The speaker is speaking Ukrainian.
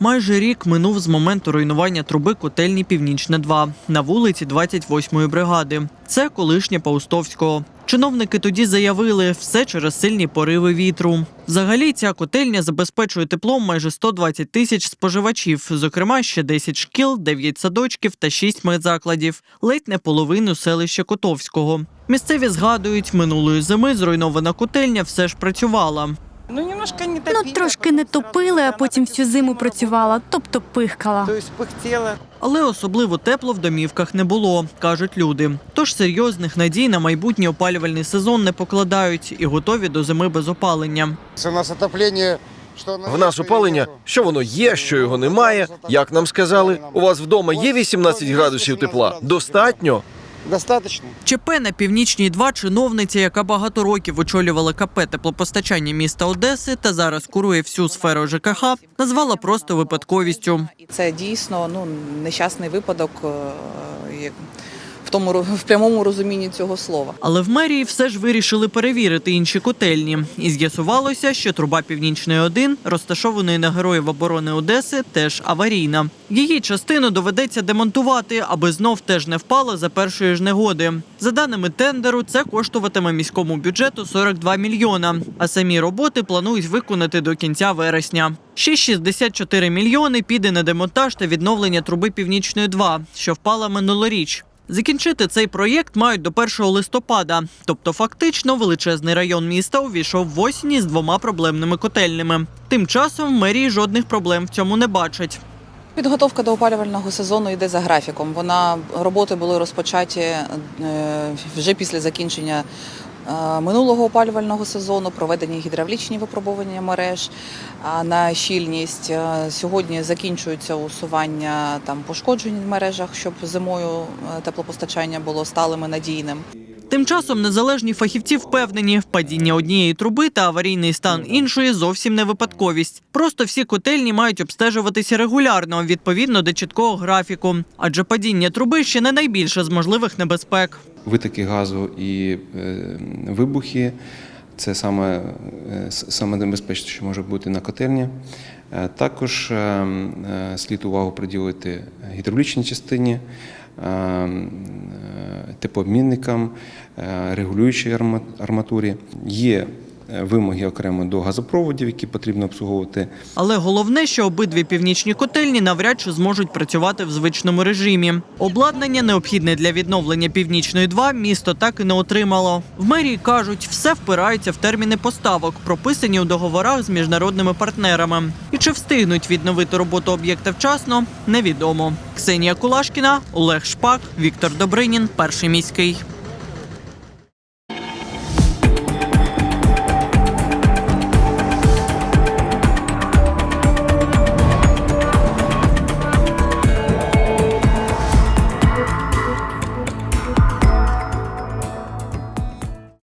Майже рік минув з моменту руйнування труби котельні Північне 2 на вулиці 28-ї бригади. Це колишнє Паустовського. Чиновники тоді заявили, все через сильні пориви вітру. Взагалі, ця котельня забезпечує теплом майже 120 тисяч споживачів, зокрема ще 10 шкіл, 9 садочків та 6 медзакладів, ледь не половину селища Котовського. Місцеві згадують, минулої зими зруйнована котельня все ж працювала. Ну, немножко не Ну, трошки не потому топили, а потім всю зиму працювала, тобто пихкала. То есть пыхтела. Але особливо тепло в домівках не було, кажуть люди. Тож серйозних надій на майбутній опалювальний сезон не покладають і готові до зими без опалення. У нас отоплення, В нас опалення, що воно є, що його немає. Як нам сказали, у вас вдома є 18 градусів тепла? Достатньо? Достаточно. ЧП на північній 2 чиновниця, яка багато років очолювала КП теплопостачання міста Одеси та зараз курує всю сферу ЖКХ, назвала просто випадковістю. І це дійсно ну нещасний випадок е, тому в прямому розумінні цього слова. Але в мерії все ж вирішили перевірити інші котельні. І з'ясувалося, що труба Північної 1, розташованої на героїв оборони Одеси, теж аварійна. Її частину доведеться демонтувати, аби знов теж не впала за першої ж негоди. За даними тендеру, це коштуватиме міському бюджету 42 мільйона. А самі роботи планують виконати до кінця вересня. Ще 64 мільйони піде на демонтаж та відновлення труби Північної 2, що впала минулоріч. Закінчити цей проєкт мають до 1 листопада. Тобто, фактично, величезний район міста увійшов в осінь з двома проблемними котельнями. Тим часом в мерії жодних проблем в цьому не бачать. Підготовка до опалювального сезону йде за графіком. Вона роботи були розпочаті е, вже після закінчення минулого опалювального сезону, проведені гідравлічні випробування мереж на щільність. Е, Сьогодні закінчується усування там пошкоджень в мережах, щоб зимою е, теплопостачання було сталим і надійним. Тим часом незалежні фахівці впевнені, падіння однієї труби та аварійний стан іншої зовсім не випадковість. Просто всі котельні мають обстежуватися регулярно відповідно до чіткого графіку, адже падіння труби ще не найбільше з можливих небезпек. витоки газу і е, вибухи. Це саме, е, саме небезпечне, що може бути на котельні. Е, Також е, е, слід увагу приділити гідравлічній частині, е, е, теплообмінникам, е, регулюючій арма- арматурі. Є вимоги окремо до газопроводів, які потрібно обслуговувати Але головне, що обидві північні котельні навряд чи зможуть працювати в звичному режимі. Обладнання, необхідне для відновлення північної 2, місто так і не отримало. В мерії кажуть, все впирається в терміни поставок, прописані у договорах з міжнародними партнерами. І чи встигнуть відновити роботу об'єкта вчасно, невідомо. Ксенія Кулашкіна, Олег Шпак, Віктор Добринін, перший міський.